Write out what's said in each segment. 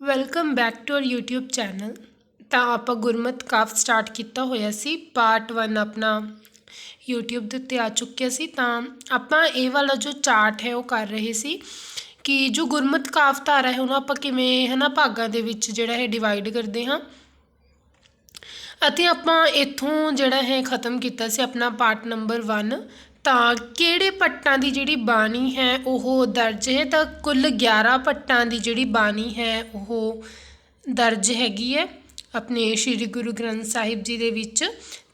Welcome back to our YouTube channel ਤਾਂ ਆਪਾਂ ਗੁਰਮਤ ਕਾਫ start ਕੀਤਾ ਹੋਇਆ ਸੀ ਪਾਰਟ 1 ਆਪਣਾ YouTube ਦੇ ਉੱਤੇ ਆ ਚੁੱਕਿਆ ਸੀ। ਤਾਂ ਆਪਾਂ ਇਹ ਵਾਲਾ ਜੋ ਚਾਰਟ ਹੈ ਉਹ ਕਰ ਰਹੇ ਸੀ ਕਿ ਜੋ ਗੁਰਮਤ ਕਾਫ ਧਾਰਾ ਹੈ, ਉਹਨੂੰ ਆਪਾਂ ਕਿਵੇਂ ਹਨਾ ਭਾਗਾਂ ਦੇ ਵਿੱਚ ਜਿਹੜਾ ਹੈ ਡਿਵਾਈਡ ਕਰਦੇ ਹਾਂ। ਅਤੇ ਆਪਾਂ ਇੱਥੋਂ ਜਿਹੜਾ ਹੈ ਖਤਮ ਕੀਤਾ ਸੀ ਆਪਣਾ ਪਾਰਟ ਨੰਬਰ 1 ਤਾਂ ਕਿਹੜੇ ਭੱਟਾਂ ਦੀ ਜਿਹੜੀ ਬਾਣੀ ਹੈ ਉਹ ਦਰਜ ਹੈ? ਤਾਂ ਕੁੱਲ 11 ਭੱਟਾਂ ਦੀ ਜਿਹੜੀ ਬਾਣੀ ਹੈ ਉਹ ਦਰਜ ਹੈਗੀ ਹੈ ਆਪਣੇ ਸ੍ਰੀ ਗੁਰੂ ਗ੍ਰੰਥ ਸਾਹਿਬ ਜੀ ਦੇ ਵਿੱਚ।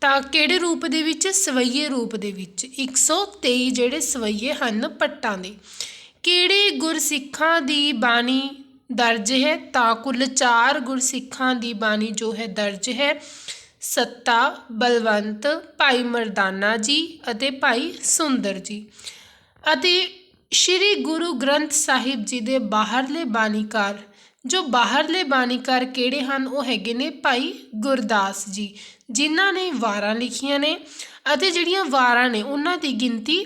ਤਾਂ ਕਿਹੜੇ ਰੂਪ ਦੇ ਵਿੱਚ? ਸਵਈਏ ਰੂਪ ਦੇ ਵਿੱਚ। 123 ਜਿਹੜੇ ਸਵਈਏ ਹਨ ਪੱਟਾਂ ਦੇ। ਕਿਹੜੇ ਗੁਰਸਿੱਖਾਂ ਦੀ ਬਾਣੀ ਦਰਜ ਹੈ? ਤਾਂ ਕੁੱਲ 4 ਗੁਰਸਿੱਖਾਂ ਦੀ ਬਾਣੀ ਜੋ ਹੈ ਦਰਜ ਹੈ। ਸੱਤਾ, ਬਲਵੰਤ, ਭਾਈ ਮਰਦਾਨਾ ਜੀ ਅਤੇ ਭਾਈ ਸੁੰਦਰ ਜੀ ਅਤੇ ਸ੍ਰੀ ਗੁਰੂ ਗ੍ਰੰਥ ਸਾਹਿਬ ਜੀ ਦੇ ਬਾਹਰਲੇ ਬਾਣੀਕਾਰ, ਜੋ ਬਾਹਰਲੇ ਬਾਣੀਕਾਰ ਕਿਹੜੇ ਹਨ, ਉਹ ਹੈਗੇ ਨੇ ਭਾਈ ਗੁਰਦਾਸ ਜੀ, ਜਿਨ੍ਹਾਂ ਨੇ ਵਾਰਾਂ ਲਿਖੀਆਂ ਨੇ ਅਤੇ ਜਿਹੜੀਆਂ ਵਾਰਾਂ ਨੇ, ਉਹਨਾਂ ਦੀ ਗਿਣਤੀ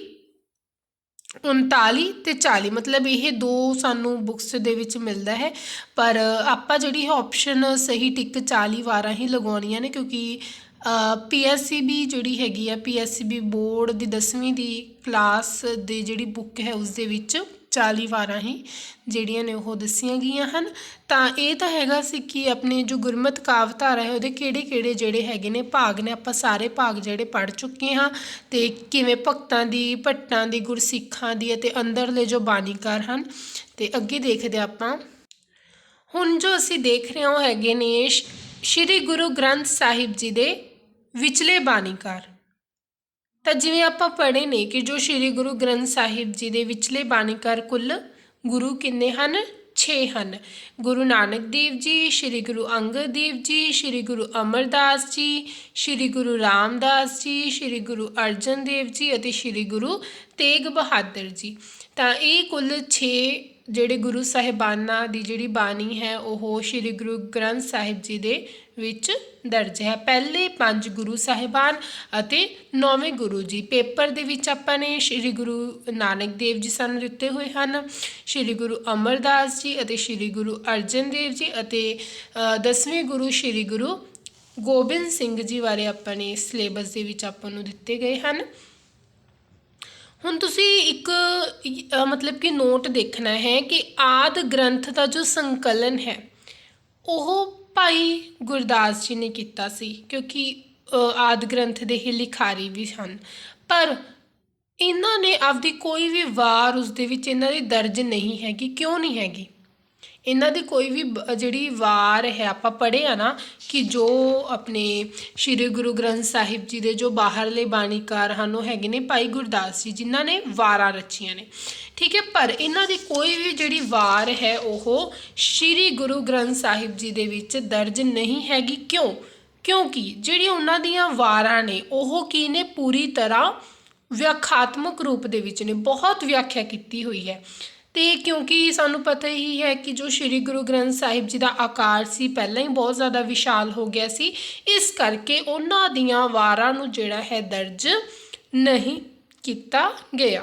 39 ਤੇ 40 ਮਤਲਬ ਇਹ ਦੋ ਸਾਨੂੰ ਬੁੱਕਸ ਦੇ ਵਿੱਚ ਮਿਲਦਾ ਹੈ। ਪਰ ਆਪਾਂ ਜਿਹੜੀ ਹੈ ਆਪਸ਼ਨ ਸਹੀ ਟਿਕ 40 ਵਾਰਾਂ ਹੀ ਲਗਾਉਣੀਆਂ ਨੇ ਕਿਉਂਕਿ ਪੀਐਸਸੀਬੀ ਜਿਹੜੀ ਹੈਗੀ ਆ ਪੀਐਸਸੀਬੀ ਬੋਰਡ ਦੀ 10ਵੀਂ ਦੀ ਕਲਾਸ ਦੀ ਜਿਹੜੀ ਬੁੱਕ ਹੈ, ਉਸ ਦੇ ਵਿੱਚ 40 ਵਾਰਾਂ ਹੀ ਜਿਹੜੀਆਂ ਨੇ ਉਹ ਦੱਸੀਆਂ ਗਈਆਂ ਹਨ। ਤਾਂ ਇਹ ਤਾਂ ਹੈਗਾ ਸੀ ਕਿ ਆਪਣੇ ਜੋ ਗੁਰਮਤ ਕਾਵਧਾਰਾ ਹੈ, ਉਹਦੇ ਕਿਹੜੇ ਕਿਹੜੇ ਜਿਹੜੇ ਹੈਗੇ ਨੇ ਭਾਗ ਨੇ, ਆਪਾਂ ਸਾਰੇ ਭਾਗ ਜਿਹੜੇ ਪੜ ਚੁੱਕੇ ਹਾਂ ਤੇ ਕਿਵੇਂ ਭਗਤਾਂ ਦੀ ਭੱਟਾਂ ਦੀ, ਗੁਰਸਿੱਖਾਂ ਦੀ ਅਤੇ ਅੰਦਰਲੇ ਜੋ ਬਾਣੀਕਾਰ ਹਨ ਤੇ ਅੱਗੇ ਦੇਖਦੇ ਆਪਾਂ। ਹੁਣ ਜੋ ਅਸੀਂ ਦੇਖ ਰਹੇ ਹਾਂ, ਉਹ ਹੈਗੇ ਨੇ ਸ਼੍ਰੀ ਗੁਰੂ ਗ੍ਰੰਥ ਸਾਹਿਬ ਜੀ ਦੇ ਵਿਚਲੇ ਬਾਣੀਕਾਰ। ਤਾਂ ਜਿਵੇਂ ਆਪਾਂ ਪੜ੍ਹੇ ਨੇ ਕਿ ਜੋ ਸ੍ਰੀ ਗੁਰੂ ਗ੍ਰੰਥ ਸਾਹਿਬ ਜੀ ਦੇ ਵਿਚਲੇ ਬਾਣੀਕਾਰ ਕੁੱਲ ਗੁਰੂ ਕਿੰਨੇ ਹਨ? 6 ਹਨ। ਗੁਰੂ ਨਾਨਕ ਦੇਵ ਜੀ, ਸ੍ਰੀ ਗੁਰੂ ਅੰਗਦ ਦੇਵ ਜੀ, ਸ੍ਰੀ ਗੁਰੂ ਅਮਰਦਾਸ ਜੀ, ਸ੍ਰੀ ਗੁਰੂ ਰਾਮਦਾਸ ਜੀ, ਸ੍ਰੀ ਗੁਰੂ ਅਰਜਨ ਦੇਵ ਜੀ ਅਤੇ ਸ੍ਰੀ ਗੁਰੂ ਤੇਗ ਬਹਾਦਰ ਜੀ। ਤਾਂ ਇਹ ਕੁੱਲ 6 ਜਿਹੜੇ ਗੁਰੂ ਸਾਹਿਬਾਨਾਂ ਦੀ ਜਿਹੜੀ ਬਾਣੀ ਹੈ, ਉਹ ਸ੍ਰੀ ਗੁਰੂ ਗ੍ਰੰਥ ਸਾਹਿਬ ਜੀ ਦੇ ਵਿੱਚ ਦਰਜ ਹੈ। ਪਹਿਲੇ ਪੰਜ ਗੁਰੂ ਸਾਹਿਬਾਨ ਅਤੇ ਨੌਵੇਂ ਗੁਰੂ ਜੀ। ਪੇਪਰ ਦੇ ਵਿੱਚ ਆਪਾਂ ਨੇ ਸ੍ਰੀ ਗੁਰੂ ਨਾਨਕ ਦੇਵ ਜੀ ਸਾਨੂੰ ਦਿੱਤੇ ਹੋਏ ਹਨ। ਸ੍ਰੀ ਗੁਰੂ ਅਮਰਦਾਸ ਜੀ ਅਤੇ ਸ੍ਰੀ ਗੁਰੂ ਅਰਜਨ ਦੇਵ ਜੀ ਅਤੇ ਦਸਵੇਂ ਗੁਰੂ ਸ੍ਰੀ ਗੁਰੂ ਗੋਬਿੰਦ ਸਿੰਘ ਜੀ ਬਾਰੇ ਆਪਾਂ ਨੇ ਸਿਲੇਬਸ ਦੇ ਵਿੱਚ ਆਪਾਂ ਨੂੰ ਦਿੱਤੇ ਗਏ ਹਨ। ਹੁਣ ਤੁਸੀਂ ਇੱਕ ਮਤਲਬ ਕਿ ਨੋਟ ਦੇਖਣਾ ਹੈ ਕਿ ਆਦ ਗ੍ਰੰਥ ਦਾ ਜੋ ਸੰਕਲਨ ਹੈ, ਉਹ ਭਾਈ ਗੁਰਦਾਸ ਜੀ ਨੇ ਕੀਤਾ ਸੀ, ਕਿਉਂਕਿ ਆਦ ਗ੍ਰੰਥ ਦੇ ਹੀ ਲਿਖਾਰੀ ਵੀ ਹਨ ਪਰ ਇਹਨਾਂ ਨੇ ਆਪਦੀ ਕੋਈ ਵੀ ਵਾਰ ਉਸ ਦੇ ਵਿੱਚ ਇਹਨਾਂ ਦੀ ਦਰਜ ਨਹੀਂ ਹੈਗੀ, ਕਿਉਂ ਨਹੀਂ ਹੈਗੀ? ਇਹਨਾਂ ਦੀ ਕੋਈ ਵੀ ਜਿਹੜੀ ਵਾਰ ਹੈ, ਆਪਾਂ ਪੜ੍ਹੇ ਆ ਨਾ ਕਿ ਜੋ ਆਪਣੇ ਸ੍ਰੀ ਗੁਰੂ ਗ੍ਰੰਥ ਸਾਹਿਬ ਜੀ ਦੇ ਜੋ ਬਾਹਰਲੇ ਬਾਣੀਕਾਰ ਹਨ, ਉਹ ਹੈਗੇ ਨੇ ਭਾਈ ਗੁਰਦਾਸ ਜੀ, ਜਿਨ੍ਹਾਂ ਨੇ ਵਾਰਾਂ ਰਚੀਆਂ ਨੇ। ਠੀਕ ਹੈ, ਪਰ ਇਹਨਾਂ ਦੀ ਕੋਈ ਵੀ ਜਿਹੜੀ ਵਾਰ ਹੈ, ਉਹ ਸ੍ਰੀ ਗੁਰੂ ਗ੍ਰੰਥ ਸਾਹਿਬ ਜੀ ਦੇ ਵਿੱਚ ਦਰਜ ਨਹੀਂ ਹੈਗੀ। ਕਿਉਂ? ਕਿਉਂਕਿ ਜਿਹੜੀ ਉਹਨਾਂ ਦੀਆਂ ਵਾਰਾਂ ਨੇ, ਉਹ ਕੀ ਨੇ? ਪੂਰੀ ਤਰ੍ਹਾਂ ਵਿਆਖਿਆਤਮਕ ਰੂਪ ਦੇ ਵਿੱਚ ਨੇ। ਬਹੁਤ ਵਿਆਖਿਆ ਕੀਤੀ ਹੋਈ ਹੈ। ਤੇ ਕਿਉਂਕਿ ਸਾਨੂੰ ਪਤਾ ਹੀ ਹੈ ਕਿ ਜੋ ਸ੍ਰੀ ਗੁਰੂ ਗ੍ਰੰਥ ਸਾਹਿਬ ਜੀ ਦਾ ਆਕਾਰ ਸੀ, ਪਹਿਲਾਂ ਹੀ ਬਹੁਤ ਜ਼ਿਆਦਾ ਵਿਸ਼ਾਲ ਹੋ ਗਿਆ ਸੀ, ਇਸ ਕਰਕੇ ਉਹਨਾਂ ਦੀਆਂ ਵਾਰਾਂ ਨੂੰ ਜਿਹੜਾ ਹੈ ਦਰਜ ਨਹੀਂ ਕੀਤਾ ਗਿਆ।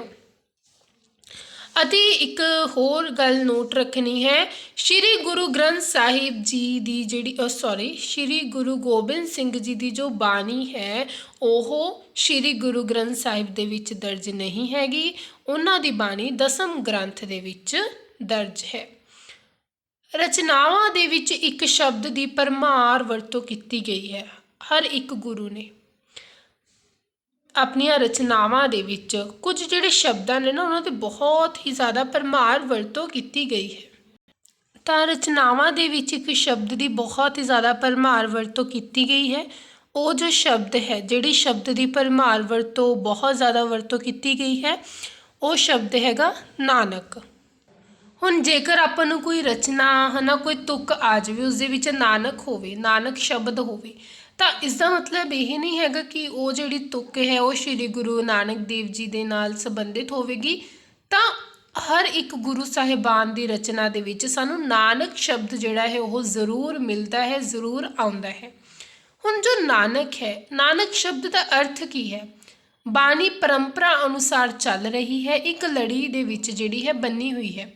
ਅਤੇ ਇੱਕ ਹੋਰ ਗੱਲ ਨੋਟ ਰੱਖਣੀ ਹੈ, ਸ੍ਰੀ ਗੁਰੂ ਗ੍ਰੰਥ ਸਾਹਿਬ ਜੀ ਦੀ ਜਿਹੜੀ ਸੌਰੀ ਸ੍ਰੀ ਗੁਰੂ ਗੋਬਿੰਦ ਸਿੰਘ ਜੀ ਦੀ ਜੋ ਬਾਣੀ ਹੈ, ਉਹ ਸ੍ਰੀ ਗੁਰੂ ਗ੍ਰੰਥ ਸਾਹਿਬ ਦੇ ਵਿੱਚ ਦਰਜ ਨਹੀਂ ਹੈਗੀ। ਉਹਨਾਂ ਦੀ ਬਾਣੀ ਦਸਮ ਗ੍ਰੰਥ ਦੇ ਵਿੱਚ ਦਰਜ ਹੈ। ਰਚਨਾਵਾਂ ਦੇ ਵਿੱਚ ਇੱਕ ਸ਼ਬਦ ਦੀ ਪਰਮਾਰ ਵਰਤੋਂ ਕੀਤੀ ਗਈ ਹੈ, ਹਰ ਇੱਕ ਗੁਰੂ ਨੇ। ਆਪਣੀਆਂ ਰਚਨਾਵਾਂ ਦੇ ਵਿੱਚ ਕੁਝ ਜਿਹੜੇ ਸ਼ਬਦਾਂ ਨੇ ਨਾ, ਉਹਨਾਂ ਤੇ ਬਹੁਤ ਹੀ ਜ਼ਿਆਦਾ ਪਰਮਾਰ ਵਰਤੋਂ ਕੀਤੀ ਗਈ ਹੈ। ਤਾਂ ਰਚਨਾਵਾਂ ਦੇ ਵਿੱਚ ਇੱਕ ਸ਼ਬਦ ਦੀ ਬਹੁਤ ਹੀ ਜ਼ਿਆਦਾ ਪਰਮਾਰ ਵਰਤੋਂ ਕੀਤੀ ਗਈ ਹੈ। ਉਹ ਜੋ ਸ਼ਬਦ ਹੈ, ਜਿਹੜੀ ਸ਼ਬਦ ਦੀ ਪਰਮਾਰ ਵਰਤੋਂ ਬਹੁਤ ਜ਼ਿਆਦਾ ਵਰਤੋਂ ਕੀਤੀ ਗਈ ਹੈ, ਉਹ ਸ਼ਬਦ ਹੈਗਾ ਨਾਨਕ। ਹੁਣ ਜੇਕਰ ਆਪਾਂ ਨੂੰ ਕੋਈ ਰਚਨਾ ਹਨਾ, ਕੋਈ ਤੁਕ ਆ ਜਾਵੇ ਉਸ ਦੇ ਵਿੱਚ ਨਾਨਕ ਹੋਵੇ, ਨਾਨਕ ਸ਼ਬਦ ਹੋਵੇ ਤਾਂ ਇਸ ਦਾ ਮਤਲਬ ਇਹ ਨਹੀਂ ਹੈਗਾ ਕਿ ਉਹ ਜਿਹੜੀ ਤੁੱਕ ਹੈ, ਉਹ ਸ੍ਰੀ ਗੁਰੂ ਨਾਨਕ ਦੇਵ ਜੀ ਦੇ ਨਾਲ ਸੰਬੰਧਿਤ ਹੋਵੇਗੀ। ਤਾਂ ਹਰ ਇੱਕ ਗੁਰੂ ਸਾਹਿਬਾਨ ਦੀ ਰਚਨਾ ਦੇ ਵਿੱਚ ਸਾਨੂੰ ਨਾਨਕ ਸ਼ਬਦ ਜਿਹੜਾ ਹੈ, ਉਹ ਜ਼ਰੂਰ ਮਿਲਦਾ ਹੈ, ਜ਼ਰੂਰ ਆਉਂਦਾ ਹੈ। ਹੁਣ ਜੋ ਨਾਨਕ ਹੈ, ਨਾਨਕ ਸ਼ਬਦ ਦਾ ਅਰਥ ਕੀ ਹੈ? ਬਾਣੀ ਪਰੰਪਰਾ ਅਨੁਸਾਰ ਚੱਲ ਰਹੀ ਹੈ, ਇੱਕ ਲੜੀ ਦੇ ਵਿੱਚ ਜਿਹੜੀ ਹੈ ਬੰਨੀ ਹੋਈ ਹੈ।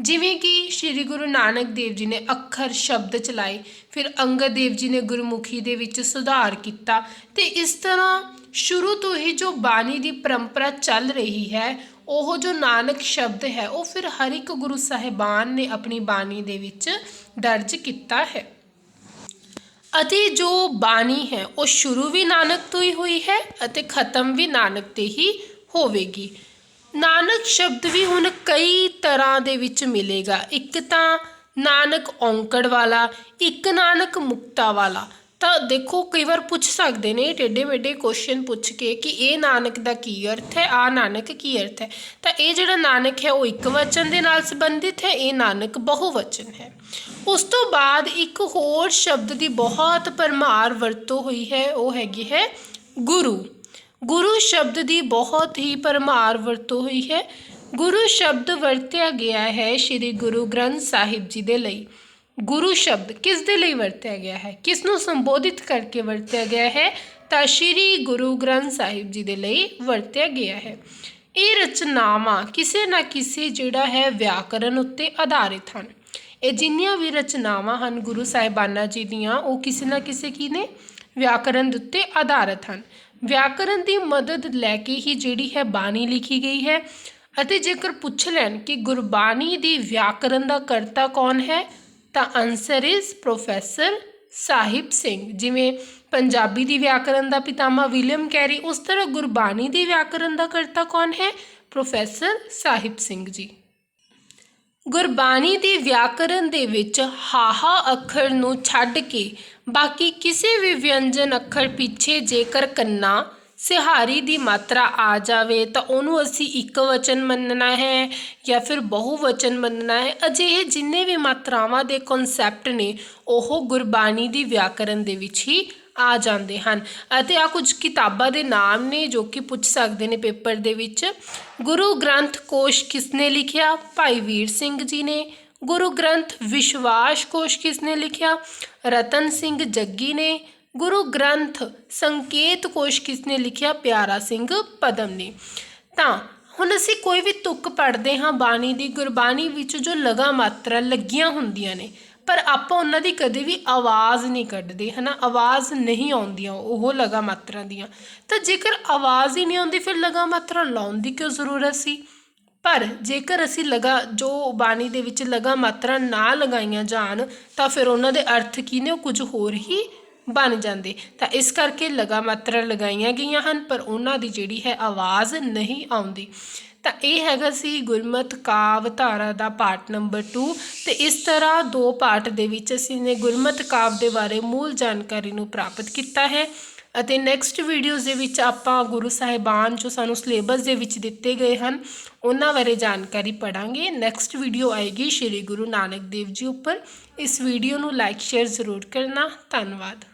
ਜਿਵੇਂ ਕਿ ਸ੍ਰੀ ਗੁਰੂ ਨਾਨਕ ਦੇਵ ਜੀ ਨੇ ਅੱਖਰ, ਸ਼ਬਦ ਚਲਾਏ, ਫਿਰ ਅੰਗਦ ਦੇਵ ਜੀ ਨੇ ਗੁਰਮੁਖੀ ਦੇ ਵਿੱਚ ਸੁਧਾਰ ਕੀਤਾ ਤੇ ਇਸ ਤਰ੍ਹਾਂ ਸ਼ੁਰੂ ਤੋਂ ਹੀ ਜੋ ਬਾਣੀ ਦੀ ਪਰੰਪਰਾ ਚੱਲ ਰਹੀ ਹੈ, ਉਹ ਜੋ ਨਾਨਕ ਸ਼ਬਦ ਹੈ, ਉਹ ਫਿਰ ਹਰ ਇੱਕ ਗੁਰੂ ਸਾਹਿਬਾਨ ਨੇ ਆਪਣੀ ਬਾਣੀ ਦੇ ਵਿੱਚ ਦਰਜ ਕੀਤਾ ਹੈ। ਅਤੇ ਜੋ ਬਾਣੀ ਹੈ, ਉਹ ਸ਼ੁਰੂ ਵੀ ਨਾਨਕ ਤੋਂ ਹੀ ਹੋਈ ਹੈ ਅਤੇ ਖਤਮ ਵੀ ਨਾਨਕ ਤੇ ਹੀ ਹੋਵੇਗੀ। ਨਾਨਕ ਸ਼ਬਦ ਵੀ ਹੁਣ ਕਈ ਤਰ੍ਹਾਂ ਦੇ ਵਿੱਚ ਮਿਲੇਗਾ। ਇੱਕ ਤਾਂ ਨਾਨਕ ਔਂਕੜ ਵਾਲਾ, ਇੱਕ ਨਾਨਕ ਮੁਕਤਾ ਵਾਲਾ। ਤਾਂ ਦੇਖੋ, ਕਈ ਵਾਰ ਪੁੱਛ ਸਕਦੇ ਨੇ ਟੇਡੇ ਮੇਡੇ ਕੁਐਸਚਨ ਪੁੱਛ ਕੇ ਕਿ ਇਹ ਨਾਨਕ ਦਾ ਕੀ ਅਰਥ ਹੈ ਆ ਨਾਨਕ ਕੀ ਅਰਥ ਹੈ? ਤਾਂ ਇਹ ਜਿਹੜਾ ਨਾਨਕ ਹੈ, ਉਹ ਇੱਕ ਵਚਨ ਦੇ ਨਾਲ ਸੰਬੰਧਿਤ ਹੈ, ਇਹ ਨਾਨਕ ਬਹੁਵਚਨ ਹੈ। ਉਸ ਤੋਂ ਬਾਅਦ ਇੱਕ ਹੋਰ ਸ਼ਬਦ ਦੀ ਬਹੁਤ ਪਰਮਾਰ ਵਰਤੋਂ ਹੋਈ ਹੈ, ਉਹ ਹੈਗੀ ਹੈ ਗੁਰੂ। ਗੁਰੂ ਸ਼ਬਦ ਦੀ ਬਹੁਤ ਹੀ ਪਰਮਾਰ ਵਰਤੋਂ ਹੋਈ ਹੈ। ਗੁਰੂ ਸ਼ਬਦ ਵਰਤਿਆ ਗਿਆ ਹੈ ਸ੍ਰੀ ਗੁਰੂ ਗ੍ਰੰਥ ਸਾਹਿਬ ਜੀ ਦੇ ਲਈ। ਗੁਰੂ ਸ਼ਬਦ ਕਿਸ ਦੇ ਲਈ ਵਰਤਿਆ ਗਿਆ ਹੈ? ਕਿਸ ਨੂੰ ਸੰਬੋਧਿਤ ਕਰਕੇ ਵਰਤਿਆ ਗਿਆ ਹੈ? ਤਾਂ ਸ੍ਰੀ ਗੁਰੂ ਗ੍ਰੰਥ ਸਾਹਿਬ ਜੀ ਦੇ ਲਈ ਵਰਤਿਆ ਗਿਆ ਹੈ। ਇਹ ਰਚਨਾਵਾਂ ਕਿਸੇ ਨਾ ਕਿਸੇ ਜਿਹੜਾ ਹੈ ਵਿਆਕਰਨ ਉੱਤੇ ਆਧਾਰਿਤ ਹਨ। ਇਹ ਜਿੰਨੀਆਂ ਵੀ ਰਚਨਾਵਾਂ ਹਨ ਗੁਰੂ ਸਾਹਿਬਾਨਾਂ ਜੀ ਦੀਆਂ, ਉਹ ਕਿਸੇ ਨਾ ਕਿਸੇ ਕੀ ਨੇ? ਵਿਆਕਰਨ ਦੇ ਉੱਤੇ ਆਧਾਰਿਤ ਹਨ। ਵਿਆਕਰਨ ਦੀ ਮਦਦ ਲੈ ਕੇ ਹੀ ਜਿਹੜੀ ਹੈ ਬਾਣੀ ਲਿਖੀ ਗਈ ਹੈ। ਅਤੇ ਜੇਕਰ ਪੁੱਛ ਲੈਣ ਕਿ ਗੁਰਬਾਣੀ ਦੀ ਵਿਆਕਰਨ ਦਾ ਕਰਤਾ ਕੌਣ ਹੈ, ਤਾਂ answer is professor Sahib Singh. ਜਿਵੇਂ ਪੰਜਾਬੀ ਦੀ ਵਿਆਕਰਨ ਦਾ ਪਿਤਾਮਾ ਵਿਲੀਅਮ ਕੈਰੀ, ਉਸ ਤਰ੍ਹਾਂ ਗੁਰਬਾਣੀ ਦੀ ਵਿਆਕਰਨ ਦਾ ਕਰਤਾ ਕੌਣ ਹੈ? ਪ੍ਰੋਫੈਸਰ ਸਾਹਿਬ ਸਿੰਘ ਜੀ। ਗੁਰਬਾਣੀ ਦੀ ਵਿਆਕਰਨ ਦੇ ਵਿੱਚ ਹਾਹਾ ਅੱਖਰ ਨੂੰ ਛੱਡ ਕੇ ਬਾਕੀ ਕਿਸੇ ਵੀ ਵਿਅੰਜਨ ਅੱਖਰ ਪਿੱਛੇ ਜੇਕਰ ਕੰਨਾ ਸਿਹਾਰੀ ਦੀ ਮਾਤਰਾ ਆ ਜਾਵੇ ਤਾਂ ਉਹਨੂੰ ਅਸੀਂ ਇੱਕ ਵਚਨ ਮੰਨਣਾ ਹੈ ਜਾਂ ਫਿਰ ਬਹੁਵਚਨ ਮੰਨਣਾ ਹੈ। ਅਜਿਹੇ ਜਿੰਨੇ ਵੀ ਮਾਤਰਾਵਾਂ ਦੇ ਕਨਸੈਪਟ ਨੇ, ਉਹ ਗੁਰਬਾਣੀ ਦੀ ਵਿਆਕਰਨ ਦੇ ਵਿੱਚ ਹੀ ਆ ਜਾਂਦੇ ਹਨ। ਅਤੇ ਆ ਕੁਝ ਕਿਤਾਬਾਂ ਦੇ ਨਾਮ ਨੇ ਜੋ ਕਿ ਪੁੱਛ ਸਕਦੇ ਨੇ ਪੇਪਰ ਦੇ ਵਿੱਚ। ਗੁਰੂ ਗ੍ਰੰਥ ਕੋਸ਼ ਕਿਸ ਨੇ ਲਿਖਿਆ? ਭਾਈ ਵੀਰ ਸਿੰਘ ਜੀ ਨੇ। ਗੁਰੂ ਗ੍ਰੰਥ ਵਿਸ਼ਵਾਸ ਕੋਸ਼ ਨੇ ਲਿਖਿਆ? ਰਤਨ ਸਿੰਘ ਜੱਗੀ ਨੇ। ਗੁਰੂ ਗ੍ਰੰਥ ਸੰਕੇਤ ਕੋਸ਼ ਨੇ ਲਿਖਿਆ? ਪਿਆਰਾ ਸਿੰਘ ਪਦਮ ਨੇ। ਤਾਂ ਹੁਣ ਅਸੀਂ ਕੋਈ ਵੀ ਤੁਕ ਪੜ੍ਹਦੇ ਹਾਂ ਬਾਣੀ ਦੀ, ਗੁਰਬਾਣੀ ਵਿੱਚ ਜੋ ਲਗਾ ਮਾਤਰਾ ਲੱਗੀਆਂ ਹੁੰਦੀਆਂ ਨੇ, ਪਰ ਆਪਾਂ ਉਹਨਾਂ ਦੀ ਕਦੇ ਵੀ ਆਵਾਜ਼ ਨਹੀਂ ਕੱਢਦੇ, ਹਨਾ? ਆਵਾਜ਼ ਨਹੀਂ ਆਉਂਦੀਆਂ ਉਹ ਲਗਾ ਮਾਤਰਾ ਦੀਆਂ। ਤਾਂ ਜੇਕਰ ਆਵਾਜ਼ ਹੀ ਨਹੀਂ ਆਉਂਦੀ, ਫਿਰ ਲਗਾ ਮਾਤਰਾ ਲਾਉਣ ਦੀ ਕਿਉਂ ਜ਼ਰੂਰਤ ਸੀ? ਪਰ ਜੇਕਰ ਅਸੀਂ ਲਗਾ, ਜੋ ਬਾਣੀ ਦੇ ਵਿੱਚ ਲਗਾ ਮਾਤਰਾ ਨਾ ਲਗਾਈਆਂ ਜਾਣ, ਤਾਂ ਫਿਰ ਉਹਨਾਂ ਦੇ ਅਰਥ ਕੀ ਨੇ ਉਹ ਕੁਝ ਹੋਰ ਹੀ ਬਣ ਜਾਂਦੇ। ਤਾਂ ਇਸ ਕਰਕੇ ਲਗਾ ਮਾਤਰਾ ਲਗਾਈਆਂ ਗਈਆਂ ਹਨ, ਪਰ ਉਹਨਾਂ ਦੀ ਜਿਹੜੀ ਹੈ ਆਵਾਜ਼ ਨਹੀਂ ਆਉਂਦੀ। ਤਾਂ ਇਹ ਹੈਗਾ ਸੀ ਗੁਰਮਤ ਕਾਵ ਧਾਰਾ ਦਾ ਪਾਠ ਨੰਬਰ 2 ਤੇ ਇਸ ਤਰ੍ਹਾਂ ਦੋ ਪਾਠ ਦੇ ਵਿੱਚ ਅਸੀਂ ਨੇ ਗੁਰਮਤ ਕਾਵ ਦੇ ਬਾਰੇ ਮੂਲ ਜਾਣਕਾਰੀ ਨੂੰ ਪ੍ਰਾਪਤ ਕੀਤਾ ਹੈ। ਅਤੇ ਨੈਕਸਟ ਵੀਡੀਓਜ਼ ਦੇ ਵਿੱਚ ਆਪਾਂ ਗੁਰੂ ਸਾਹਿਬਾਨ ਜੋ ਸਾਨੂੰ ਸਿਲੇਬਸ ਦੇ ਵਿੱਚ ਦਿੱਤੇ ਗਏ ਹਨ, ਉਹਨਾਂ ਬਾਰੇ ਜਾਣਕਾਰੀ ਪੜਾਂਗੇ ਨੈਕਸਟ ਵੀਡੀਓ ਆਏਗੀ ਸ਼੍ਰੀ ਗੁਰੂ ਨਾਨਕ ਦੇਵ ਜੀ ਉੱਪਰ। ਇਸ ਵੀਡੀਓ ਨੂੰ ਲਾਈਕ ਸ਼ੇਅਰ ਜ਼ਰੂਰ ਕਰਨਾ। ਧੰਨਵਾਦ।